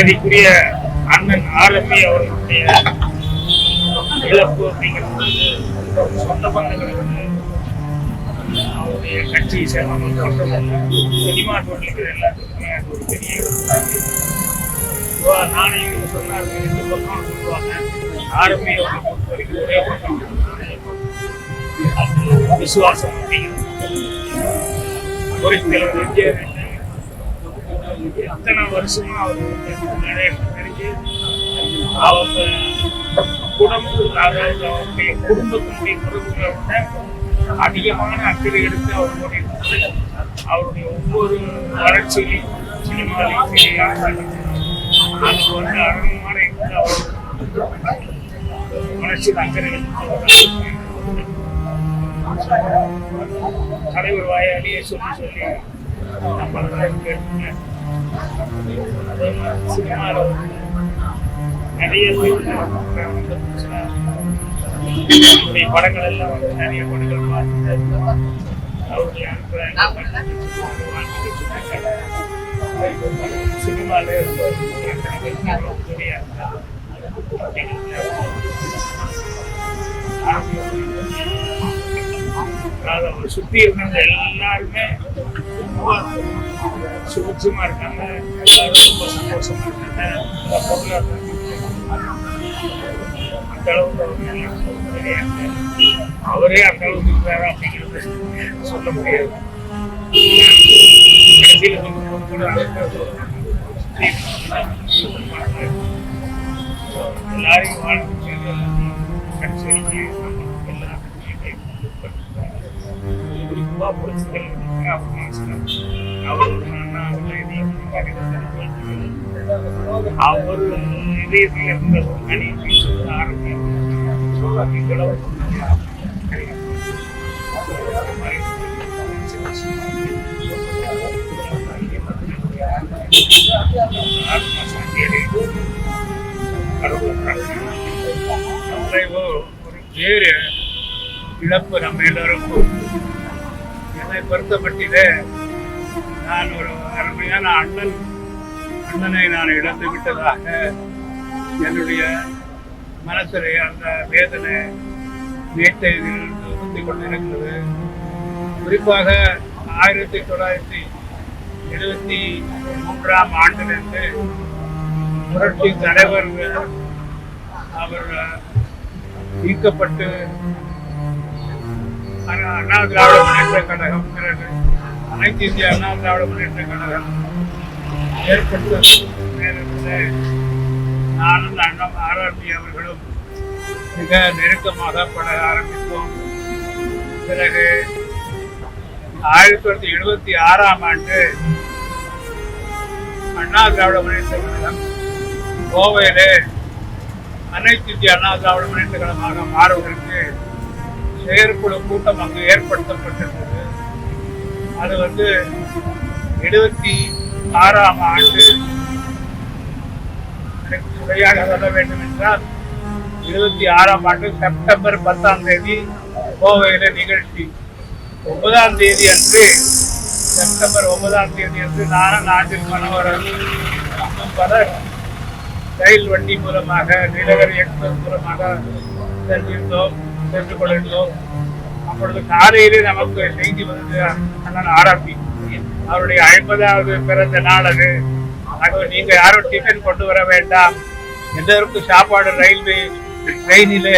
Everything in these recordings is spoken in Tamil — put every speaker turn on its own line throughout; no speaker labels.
மரியாதைக்குரிய அண்ணன் ஆரம்பி அவர்களுடைய இழப்பு அப்படிங்கிறது சொந்த பந்தங்களுக்கு அவருடைய கட்சியை சேர்ந்தவங்க சினிமா தொழில்கள் எல்லாத்துக்குமே அது ஒரு பெரிய இவ்வளவு நானே இவங்க ரெண்டு பக்கம் சொல்லுவாங்க. ஆரம்பி அவர்களை பொறுத்த வரைக்கும் ஒரே பக்கம் அது விசுவாசம் அப்படிங்கிறது. பொறித்தலைவர் எம்ஜிஆர் அத்தனை வருஷமா அவர் வந்து நிறைய தெரிஞ்சு அவங்க குடும்பம் அதாவது அவருடைய குடும்பத்தினுடைய உறவுகளை விட அதிகமான அக்கறை எடுத்து அவர்களுடைய அவருடைய ஒவ்வொரு வளர்ச்சியிலையும் சினிமாலையும் சரி அது வந்து அருமையான இருந்து அவர் வளர்ச்சியில் அக்கறை எடுத்து தலைவர் வாயாலேயே சொல்லி சொல்லி நம்மளை வந்து நிறைய பேர் படங்கள் எல்லாம் வந்து நிறைய படங்கள் பார்த்துட்டு சினிமாவில் அதாவது அவர் சுத்தி இருந்தவங்க எல்லாருமே ரொம்ப சுபிட்சமா இருக்காங்க. எல்லாரும் ரொம்ப சந்தோஷமா இருக்காங்க. ரொம்ப பொருளாதாரம் அந்த அளவுக்கு அவரே அந்த அளவுக்கு இருக்காரு அப்படிங்கிறது சொல்ல முடியாது. சொல்லும்போது கூட எல்லாரையும் வாழ்க்கை கடைசி எல்லாருக்கும் அவர் இதயத்தில் இருந்த ஒரு கனி ஆரம்பிக்கும் ஒரு வேறு இழப்பு நம்ம எல்லாருக்கும் என்னை பொறுத்தப்பட்டிலே நான் ஒரு அருமையான அண்ணன். அண்ணனை நான் இழந்து விட்டதாக என்னுடைய மனசிலே அந்த வேதனை நேற்றை இருந்து கொண்டிருக்கிறது. குறிப்பாக ஆயிரத்தி தொள்ளாயிரத்தி எழுபத்தி மூன்றாம் ஆண்டிலிருந்து புரட்சி தலைவர் அவர் நீக்கப்பட்டு அண்ணா அண்ணா திராவிட முன்னேற்ற கழகம் பிறகு அனைத்து இந்திய அண்ணா திராவிட முன்னேற்ற கழகம் ஏற்பட்ட நேரத்தில் நானும் அண்ணம் ஆர்ஆர்பி அவர்களும் மிக நெருக்கமாக பழக ஆரம்பித்தோம். பிறகு ஆயிரத்தி தொள்ளாயிரத்தி எழுபத்தி ஆறாம் ஆண்டு அண்ணா திராவிட முன்னேற்ற கழகம் கோவையிலே அனைத்து இந்திய அண்ணா திராவிட முன்னேற்ற கழகமாக மாறுவதற்கு செயற்குழு கூட்டம் அங்கு ஏற்படுத்தப்பட்டிருந்தது அது வந்து எழுபத்தி ஆறாம் ஆண்டு எனக்கு முறையாக சொல்ல வேண்டும் என்றால் இருபத்தி ஆறாம் ஆண்டு செப்டம்பர் பத்தாம் தேதி கோவையில் நிகழ்ச்சி. ஒன்பதாம் தேதி அன்று செப்டம்பர் ஒன்பதாம் தேதி அன்று நானும் நாட்டில் மனோகரன் பலர் ரயில் வண்டி மூலமாக நீலகிரி எக்ஸ்பிரஸ் மூலமாக சென்றிருந்தோம் சென்று கொண்டிருந்தோம். அப்பொழுது காலையிலே நமக்கு செய்தி வந்தது. அண்ணன் ஆர்ஆர்பி அவருடைய ஐம்பதாவது பிறந்த நாள் அது. ஆகவே நீங்க யாரும் டிஃபன் கொண்டு வர வேண்டாம். எல்லோருக்கும் சாப்பாடு ரயில்வே ட்ரெயினிலே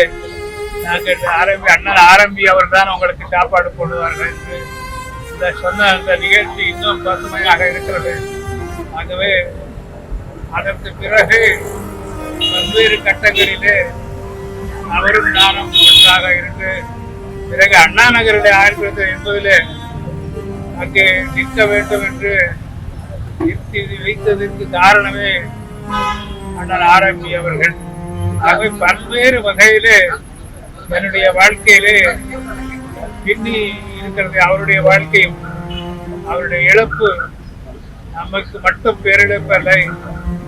நாங்கள் ஆரம்பி அண்ணன் ஆரம்பி அவர் தான் உங்களுக்கு சாப்பாடு போடுவார்கள் என்று. இந்த சொன்ன அந்த நிகழ்ச்சி இன்னும் பசுமையாக இருக்கிறது. ஆகவே அதற்கு பிறகு பல்வேறு கட்டங்களிலே அவரும் நானும் ஒன்றாக இருந்து பிறகு அண்ணா நகரில் ஆயிரத்தி தொள்ளாயிரத்தி எண்பதிலே அங்கே நிற்க வேண்டும் என்று நிறுத்தி வைத்ததற்கு காரணமே அண்ணன் ஆரம்பி அவர்கள். ஆகவே பல்வேறு வகையிலே என்னுடைய வாழ்க்கையிலே பின்னி இருக்கிறது அவருடைய வாழ்க்கையும் அவருடைய இழப்பு நமக்கு மட்டும் பேரிழப்பல்ல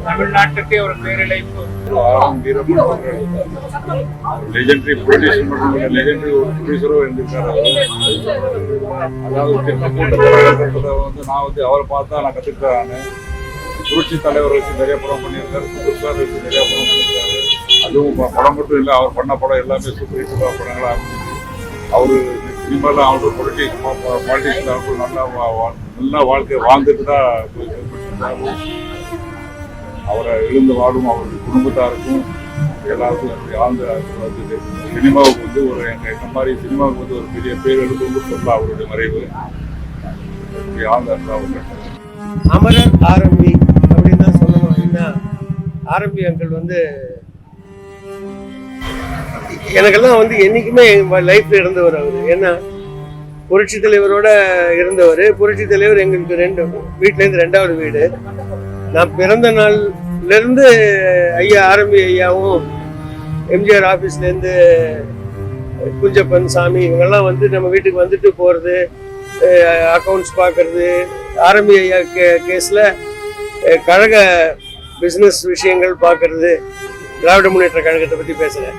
தமிழ்நாட்டுக்கே ஒரு பேரிழைப்பு.
லெஜெண்டரி ப்ரொடியூசர் மட்டும் லெஜெண்டரி ஒரு ப்ரொடியூசரும் இருந்திருக்காரு அதாவது வந்து நான் வந்து அவரை பார்த்தா நான் கற்றுக்கிட்டேன் புரட்சி தலைவர் வச்சு நிறைய படம் பண்ணியிருக்காரு சூப்பர் வச்சு நிறைய படம் பண்ணியிருக்காரு. அதுவும் படம் மட்டும் இல்லை அவர் பண்ண படம் எல்லாமே சூப்பர் ஹிட் படங்களாக அவர் அவரு சினிமாவில் அவரு பொலிட்டிக்ஸ் பாலிட்டிக்ஸில் அவரு நல்லா நல்லா வாழ்க்கை வாழ்ந்துட்டு தான் அவரை எழுந்து வாழும் அவருடைய குடும்பத்தாருக்கும் எல்லாருக்கும் என்னுடைய ஆழ்ந்த வந்து சினிமாவுக்கு வந்து ஒரு எங்க இந்த மாதிரி சினிமாவுக்கு வந்து ஒரு பெரிய பேர் எடுத்து சொல்லலாம் அவருடைய மறைவு. ஆழ்ந்த
அமரர் ஆரம்பி அப்படின்னு தான் சொல்லணும் ஏன்னா ஆரம்பி அங்கிள் வந்து எனக்கெல்லாம் வந்து என்னைக்குமே லைஃப்பில் இருந்தவர் அவர். ஏன்னா புரட்சி தலைவரோட இருந்தவர் புரட்சி தலைவர் எங்களுக்கு ரெண்டு வீட்ல இருந்து ரெண்டாவது வீடு. நான் பிறந்த நாள்ல இருந்து ஐயா ஆரம்பி ஐயாவும் எம்ஜிஆர் ஆபீஸ்ல இருந்து குஞ்சப்பன் சாமி இவங்கெல்லாம் வந்து நம்ம வீட்டுக்கு வந்துட்டு போறது அக்கௌண்ட்ஸ் பார்க்கறது ஆரம்பி ஐயா கே கேஸில் கழக பிஸ்னஸ் விஷயங்கள் பார்க்கறது திராவிட முன்னேற்ற கழகத்தை பற்றி பேசுகிறேன்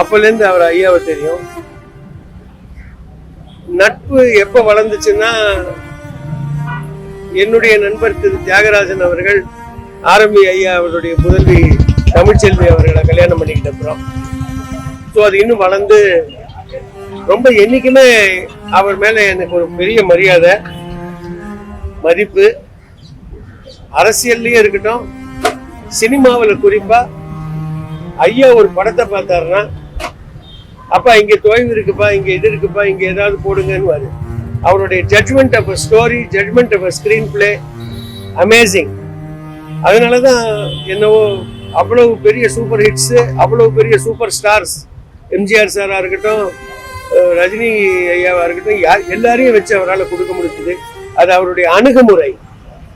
அப்போலேருந்து அவர் ஐயாவை தெரியும். நட்பு எப்போ வளர்ந்துச்சுன்னா என்னுடைய நண்பர் திரு தியாகராஜன் அவர்கள் ஆரம்பி ஐயா அவருடைய புதல்வி தமிழ்ச்செல்வி அவர்களை கல்யாணம் பண்ணிக்கிட்ட அப்புறம். ஸோ அது இன்னும் வளர்ந்து ரொம்ப என்னைக்குமே அவர் மேல எனக்கு ஒரு பெரிய மரியாதை மதிப்பு. அரசியல்லையும் இருக்கட்டும் சினிமாவில் குறிப்பா ஐயா ஒரு படத்தை பார்த்தாருன்னா அப்பா இங்கே தொய்வு இருக்குப்பா இங்கே இது இருக்குப்பா இங்கே ஏதாவது போடுங்கன்னு அவருடைய judgement of story judgement of screenplay amazing அதனால தான் என்னவோ அவ்வளவு பெரிய சூப்பர் ஹிட்ஸு அவ்வளவு பெரிய சூப்பர் ஸ்டார்ஸ் எம்ஜிஆர் சாராக இருக்கட்டும் ரஜினி ஐயாவாக இருக்கட்டும் யார் எல்லாரையும் வச்சு அவரால் கொடுக்க முடிஞ்சது. அது அவருடைய அணுகுமுறை.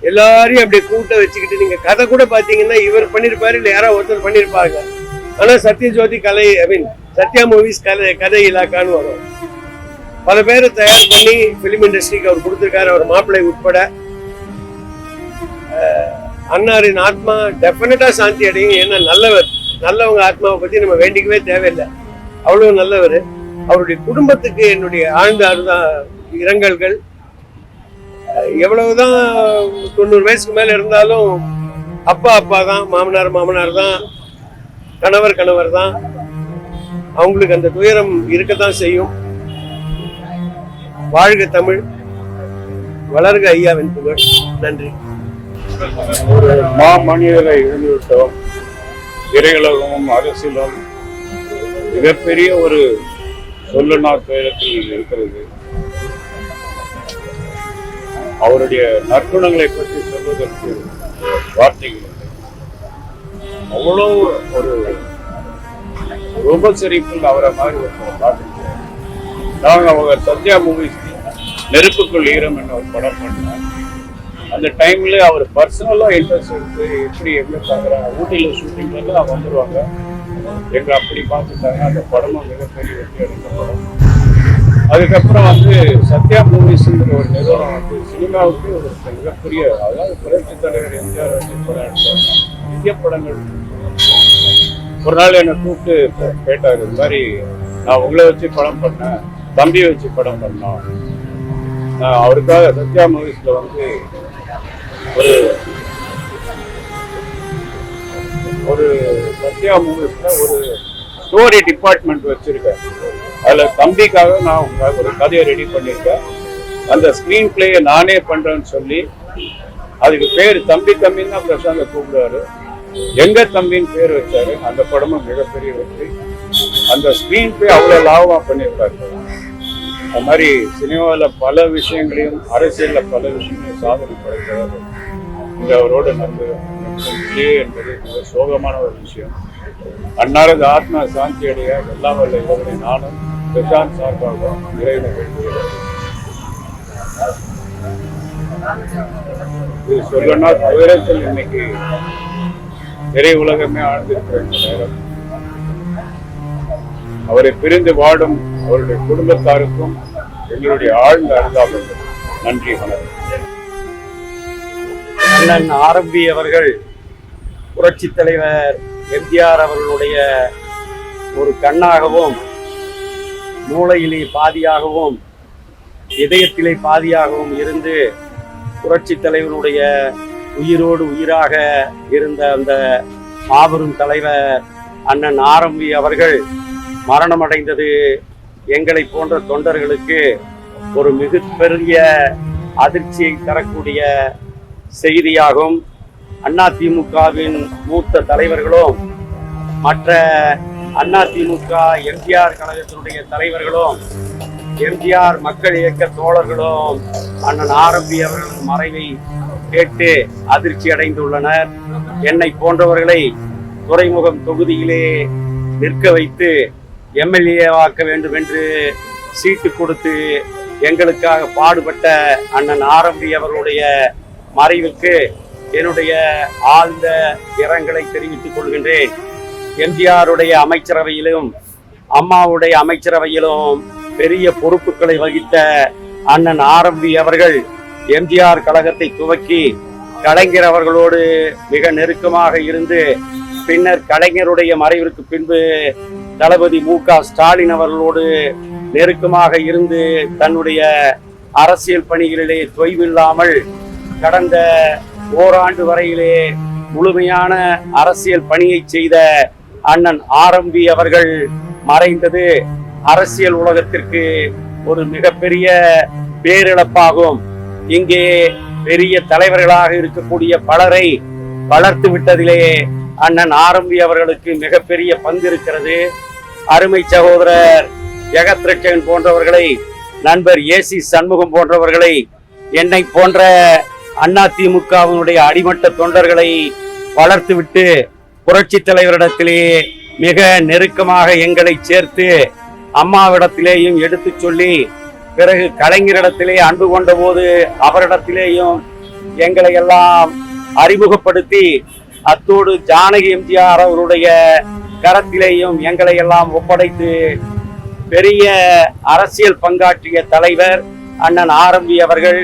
எல்லாரையும் அப்படியே கூட்ட வச்சுக்கிட்டு நீங்கள் கதை கூட பார்த்தீங்கன்னா இவர் பண்ணியிருப்பாரு இல்லை யாரோ ஒருத்தர் பண்ணியிருப்பாங்க ஆனால் சத்யஜோதி கலை ஐ மீன் சத்யா மூவிஸ் கதை கதை இலாக்கான்னு வரும் பல பேர் தயார் பண்ணி பிலிம் இண்டஸ்ட்ரிக்கு அவர் கொடுத்துருக்காரு அவர் மாப்பிள்ளை உட்பட. அன்னாரின் ஆத்மா டெஃபினட்டா சாந்தி அடையும். ஏன்னா நல்லவர் நல்லவங்க ஆத்மாவை பத்தி நம்ம வேண்டிக்கவே தேவையில்லை. அவ்வளவு நல்லவர். அவருடைய குடும்பத்துக்கு என்னுடைய ஆழ்ந்த அருதான் இரங்கல்கள். எவ்வளவுதான் தொண்ணூறு வயசுக்கு மேல இருந்தாலும் அப்பா அப்பா தான் மாமனார் மாமனார் தான் கணவர் கணவர் தான். அவங்களுக்கு அந்த துயரம் இருக்கத்தான் செய்யும். வாழ்க தமிழ். வளர்க ஐயாவின் புகழ். நன்றி.
ஒரு மாமனிதரை இழந்துவிட்டோம். திரையுலகமும் அரசியலும் மிகப்பெரிய ஒரு சொல்லுனா துயரத்தில் இருக்கிறது. அவருடைய நற்குணங்களை பற்றி சொல்வதற்கு வார்த்தைகள் அவ்வளோ ஒரு உபசரிப்பில் அவரை மாதிரி ஒரு பார்த்துருக்கோம் நாங்கள் அவங்க சத்யா மூவிஸ் நெருப்புக்குள் ஈரம் என்ற ஒரு படம் பண்ணார் அந்த டைம்ல அவர் பர்சனலாக இன்ட்ரெஸ்ட் எடுத்து எப்படி எங்க பாக்குறாங்க ஊட்டியில் ஷூட்டிங்ல அவங்க வந்துடுவாங்க எங்க அப்படி பார்த்துட்டாங்க. அந்த படமும் மிகப்பெரிய வெற்றி அடைந்த படம். அதுக்கப்புறம் வந்து சத்யா மூவிஸுங்கிற ஒரு நிறுவனம் வந்து சினிமாவுக்கு ஒரு மிகப்பெரிய அதாவது புரட்சி தலைவர் எம்ஜிஆர் படம் எடுத்தாங்க இந்திய படங்கள் ஒரு நாள் என்னை கூப்பிட்டு கேட்டாரு இந்த மாதிரி நான் உங்களை வச்சு படம் பண்ணேன் தம்பியை வச்சு படம் பண்ணோம். நான் அவருக்காக சத்யா மூவிஸில் வந்து ஒரு ஒரு சத்யா மூவிஸில் ஒரு ஸ்டோரி டிபார்ட்மெண்ட் வச்சுருக்கேன். அதில் தம்பிக்காக நான் உங்க- ஒரு கதையை ரெடி பண்ணியிருக்கேன் அந்த ஸ்க்ரீன் பிளேயை நானே பண்ணுறேன்னு சொல்லி அதுக்கு பேர் தம்பி தம்பின்னு தான் பிரசாந்த கூப்பிடுவாரு எங்க தம்பின்னு பேர் வச்சாரு. அந்த படமும் மிகப்பெரிய வெற்றி. அந்த ஸ்கிரீன் பிளே அவ்வளோ லாபமாக பண்ணியிருக்காரு அது மாதிரி சினிமாவில் பல விஷயங்களையும் அரசியலில் பல விஷயங்களையும் சாதனை படைக்கிறார் இந்த அவரோடு நடந்து இல்லையே என்பது மிக சோகமான ஒரு விஷயம். அன்னாரது ஆத்மா சாந்தி அடைய எல்லா வல்ல இவர்களை நானும் பிரசாந்த் சார்பாக நிறைவு வேண்டுகிறேன். இது சொல்லணும்னா துயரத்தில் இன்னைக்கு திரை உலகமே ஆழ்ந்திருக்கிற நேரம் அவரை பிரிந்து வாடும் அவருடைய குடும்பத்தாருக்கும் எங்களுடைய ஆழ்ந்த அனுதாபங்கள் நன்றி வணக்கம்.
அண்ணன் ஆரம்பி அவர்கள் புரட்சி தலைவர் எம்ஜிஆர் அவர்களுடைய ஒரு கண்ணாகவும் மூளையிலே பாதியாகவும் இதயத்திலே பாதியாகவும் இருந்து புரட்சி தலைவனுடைய உயிரோடு உயிராக இருந்த அந்த மாபெரும் தலைவர் அண்ணன் ஆரம்பி அவர்கள் மரணமடைந்தது எங்களை போன்ற தொண்டர்களுக்கு ஒரு மிகப்பெரிய அதிர்ச்சியை தரக்கூடிய செய்தியாகும். அண்ணா திமுகவின் மூத்த தலைவர்களும் மற்ற அதிமுக எம்ஜிஆர் கழகத்தினுடைய தலைவர்களும் எம்ஜிஆர் மக்கள் இயக்க தோழர்களும் அண்ணன் ஆரம்பி அவர்களின் மறைவை கேட்டு அதிர்ச்சி அடைந்துள்ளனர். என்னை போன்றவர்களை துறைமுகம் தொகுதியிலே நிற்க வைத்து எம்எல்ஏவாக்க வேண்டும் என்று சீட்டு கொடுத்து எங்களுக்காக பாடுபட்ட அண்ணன் ஆரம்பி அவர்களுடைய மறைவுக்கு என்னுடைய ஆழ்ந்த இரங்கலை தெரிவித்துக் கொள்கின்றேன். எம்ஜிஆருடைய அமைச்சரவையிலும் அம்மாவுடைய அமைச்சரவையிலும் பெரிய பொறுப்புகளை வகித்த அண்ணன் ஆரம்பி அவர்கள் எம்ஜிஆர் கழகத்தை துவக்கி கலைஞர் அவர்களோடு மிக நெருக்கமாக இருந்து பின்னர் கலைஞருடைய மறைவிற்கு பின்பு தளபதி மு க ஸ்டாலின் அவர்களோடு நெருக்கமாக இருந்து தன்னுடைய அரசியல் பணிகளிலே தொய்வில்லாமல் கடந்த ஓராண்டு வரையிலே முழுமையான அரசியல் பணியை செய்த அண்ணன் ஆரம்பி அவர்கள் மறைந்தது. அரசியல் உலகத்திற்கு ஒரு மிகப்பெரிய பேரிழப்பாகும். இங்கே பெரிய தலைவர்களாக இருக்கக்கூடிய பலரை வளர்த்து விட்டதிலே அண்ணன் ஆரம்பி அவர்களுக்கு மிகப்பெரிய பங்கு இருக்கிறது. அருமை சகோதரர் ஜெகத் ரட்சகன் போன்றவர்களை நண்பர் ஏசி சண்முகம் போன்றவர்களை என்னை போன்ற அதிமுகவினுடைய அடிமட்ட தொண்டர்களை வளர்த்துவிட்டு புரட்சி தலைவரிடத்திலே மிக நெருக்கமாக எங்களை சேர்த்து அம்மாவிடத்திலேயும் எடுத்துச் சொல்லி பிறகு கலைஞரிடத்திலே அன்பு கொண்ட போது அவரிடத்திலேயும் எங்களை எல்லாம் அறிமுகப்படுத்தி அத்தோடு ஜானகி எம்ஜிஆர் அவருடைய கரத்திலேயும் எங்களை எல்லாம் ஒப்படைத்து பெரிய அரசியல் பங்காற்றிய தலைவர் அண்ணன் ஆரம்பி அவர்கள்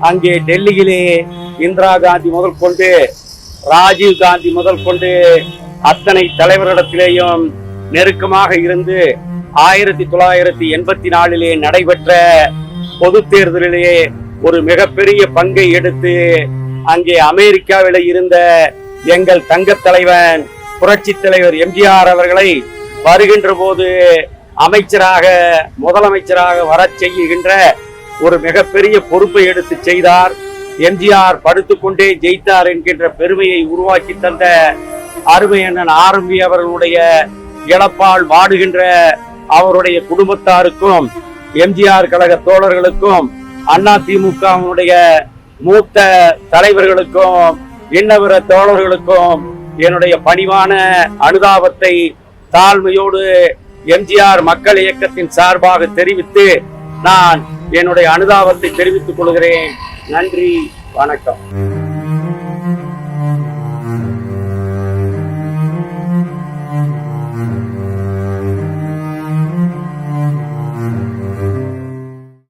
அங்கே டெல்லியிலே இந்திரா காந்தி முதல் கொண்டு ராஜீவ் காந்தி முதல் கொண்டு அத்தனை தலைவரிடத்திலேயும் நெருக்கமாக இருந்து ஆயிரத்தி தொள்ளாயிரத்தி எண்பத்தி நாலிலே நடைபெற்ற பொது தேர்தலிலே ஒரு மிகப்பெரிய பங்கை எடுத்து அங்கே அமெரிக்காவில் இருந்த எங்கள் தங்க தலைவன் புரட்சி தலைவர் எம்ஜிஆர் அவர்களை வருகின்ற போது அமைச்சராக முதலமைச்சராக வரச் செய்கின்ற ஒரு மிகப்பெரிய பொறுப்பை எடுத்து செய்தார். எம்ஜிஆர் படுத்துக்கொண்டே ஜெயித்தார் என்கின்ற பெருமையை உருவாக்கி தந்த அருமை அண்ணன் ஆரம்பி அவர்களுடைய இழப்பால் வாடுகின்ற அவருடைய குடும்பத்தாருக்கும் எம்ஜிஆர் கழக தோழர்களுக்கும் அண்ணா திமுகவினுடைய மூத்த தலைவர்களுக்கும் இன்னவர தோழர்களுக்கும் என்னுடைய பணிவான அனுதாபத்தை தாழ்மையோடு எம்ஜிஆர் மக்கள் இயக்கத்தின் சார்பாக தெரிவித்து நான் என்னுடைய அனுதாபத்தை தெரிவித்துக் கொள்கிறேன். நன்றி வணக்கம்.